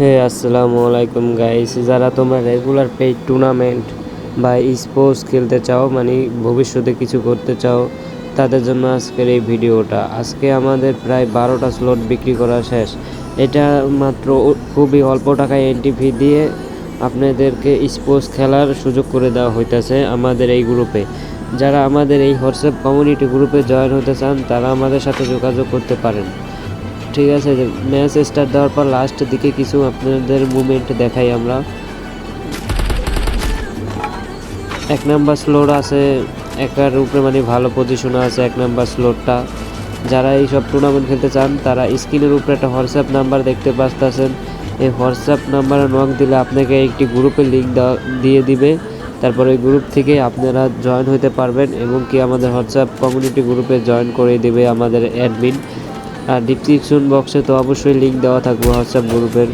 হে, আসসালামু আলাইকুম গাইস যারা তোমরা রেগুলার পেইড টুর্নামেন্ট বা স্পোর্টস খেলতে চাও মানে ভবিষ্যতে কিছু করতে চাও, তাদের জন্য আজকের এই ভিডিওটা। আজকে আমাদের প্রায় বারোটা স্লট বিক্রি করা শেষ। এটা মাত্র খুবই অল্প টাকায় এন্ট্রি ফি দিয়ে আপনাদেরকে স্পোর্টস খেলার সুযোগ করে দেওয়া হইতেছে আমাদের এই গ্রুপে যারা আমাদের এই হোয়াটসঅ্যাপ কমিউনিটি গ্রুপে জয়েন হতে চান, তারা আমাদের সাথে যোগাযোগ করতে পারেন। ঠিক আছে ম্যাচ স্টার্ট দেওয়ার পর লাস্টের দিকে কিছু আপনাদের মুভমেন্ট দেখাই আমরা। এক নাম্বার স্লোর আছে, একার উপরে মানে ভালো পজিশনে আছে এক নাম্বার স্লোরটা যারা এই সব টুর্নামেন্ট খেলতে চান, তারা স্ক্রিনের উপরে একটা হোয়াটসঅ্যাপ নাম্বার দেখতে পাচ্ছেন এই হোয়াটসঅ্যাপ নাম্বারে নক দিলে আপনাকে একটি গ্রুপের লিঙ্ক দিয়ে দিবে। তারপর ওই গ্রুপ থেকে আপনারা জয়েন হতে পারবেন এবং কি আমাদের হোয়াটসঅ্যাপ কমিউনিটি গ্রুপে জয়েন করে দেবে আমাদের অ্যাডমিন আর ডিসক্রিপশন বক্সে তো অবশ্যই লিঙ্ক দেওয়া থাকবে হোয়াটসঅ্যাপ গ্রুপের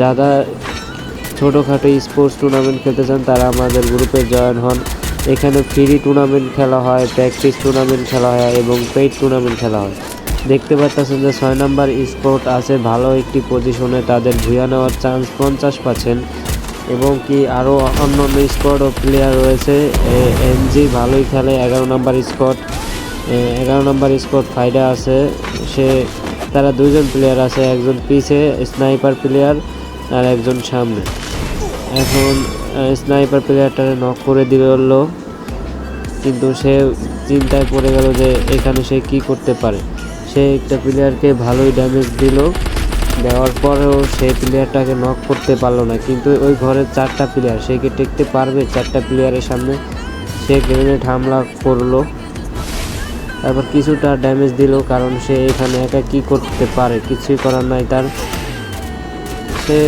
যারা ছোটোখাটো স্পোর্টস টুর্নামেন্ট খেলতে চান, তারা আমাদের গ্রুপে জয়েন হন। এখানে ফ্রি টুর্নামেন্ট খেলা হয় প্র্যাকটিস টুর্নামেন্ট খেলা হয় এবং পেইড টুর্নামেন্ট খেলা হয়। দেখতে পাচ্ছেন যে ছয় নম্বর স্পোর্ট আছে, ভালো একটি পজিশনে তাদের ভুয়া নেওয়ার চান্স পঞ্চাশ পার্সেন্ট এবং কি আরও অন্য অন্য স্কোয়াড ও প্লেয়ার রয়েছে। এনজি ভালোই খেলে, এগারো নম্বর স্কোয়াড এগারো নম্বর স্কোয়াড ফাইডা আছে। সে, তারা দুইজন প্লেয়ার আছে, একজন পিছে স্নাইপার প্লেয়ার আর একজন সামনে। এখন স্নাইপার প্লেয়ারটারে নক করে দিল কিন্তু সে চিন্তায় পড়ে গেল যে এখানে সে কি করতে পারে। সে একটা প্লেয়ারকে ভালোই ড্যামেজ দিল। দেওয়ার পরেও সেই প্লেয়ারটাকে নক করতে পারল না। কিন্তু ওই ঘরের চারটা প্লেয়ার সে কি টেকতে পারবে চারটা প্লেয়ারের সামনে? সে গ্রেনেড হামলা করল। তারপর কিছুটা ড্যামেজ দিল কারণ সে এখানে একা কি করতে পারে? কিছুই করার নাই তার। সে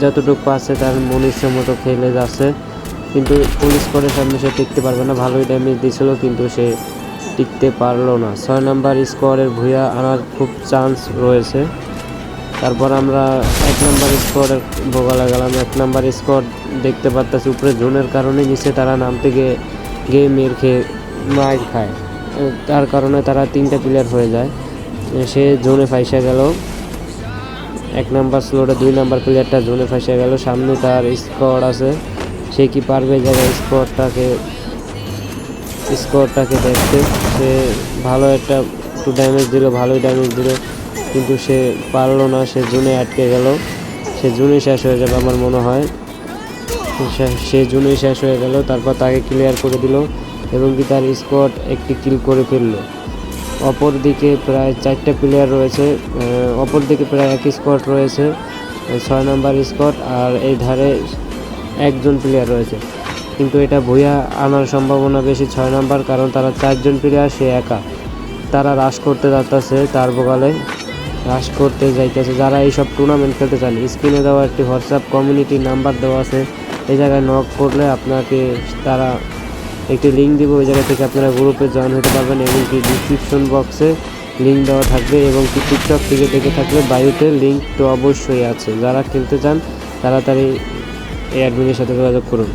যতটুকু পাচ্ছে তার মন মতো খেলে যাচ্ছে। কিন্তু পুলিশ করে সামনে সে টিকতে পারবে না। ভালোই ড্যামেজ দিছিল কিন্তু সে টিকতে পারল না। ছয় নাম্বার স্কোয়ারের ভুয়া আনার খুব চান্স রয়েছে। তারপর আমরা এক নাম্বার স্কোয়ারের ভোগালা গেলাম এক নাম্বার স্কোয়ার দেখতে পারতেছি উপরে জোনের কারণে নিচে তারা নামতে গিয়ে গিয়ে মেয়ের খেয়ে মার খায়। তার কারণে তারা তিনটা প্লেয়ার হয়ে যায়। সে জোনে ফাইসা গেল। এক নাম্বার স্লোরে দুই নাম্বার প্লেয়ারটা জোনে ফাইসা গেল। সামনে তার স্কোয়াড আছে। সে কি পারবে জায়গায় স্কোয়াডটাকে স্কোয়াডটাকে দেখতে? সে ভালো একটা একটু ড্যামেজ দিল, ভালোই ড্যামেজ দিল। কিন্তু সে পারল না, সে জুনে আটকে গেল। সে জুনে শেষ হয়ে যাবে আমার মনে হয়। সে জুনে শেষ হয়ে গেল। তারপর তাকে ক্লিয়ার করে দিল। এবং কি তার স্কোয়াড একটি কিল করে ফেলল। অপর দিকে প্রায় চারটা প্লেয়ার রয়েছে অপর দিকে প্রায় এক স্কোয়াড রয়েছে ছয় নম্বর স্কোয়াড আর এই ধারে একজন প্লেয়ার রয়েছে। কিন্তু এটা ভুয়া আনার সম্ভাবনা বেশি ছয় নম্বর কারণ তারা চারজন প্লেয়ার সে একা। তারা রাশ করতে যাচ্ছে তার বগালে রাশ করতে যাইতেছে। যারা এইসব টুর্নামেন্ট খেলতে চান স্ক্রিনে দেওয়া একটি হোয়াটসঅ্যাপ কমিউনিটি নাম্বার দেওয়া আছে। এই জায়গায় নক করলে আপনাকে তারা একটি লিঙ্ক দিব ওই জায়গা থেকে আপনারা গ্রুপে জয়েন হতে পারবেন এবং কি ডিসক্রিপশন বক্সে লিঙ্ক দেওয়া থাকবে এবং কি টিকটক থেকে দেখে থাকলে বায়োতে লিঙ্ক তো অবশ্যই আছে। যারা খেলতে চান, তাড়াতাড়ি এই অ্যাডমিনের সাথে যোগাযোগ করুন।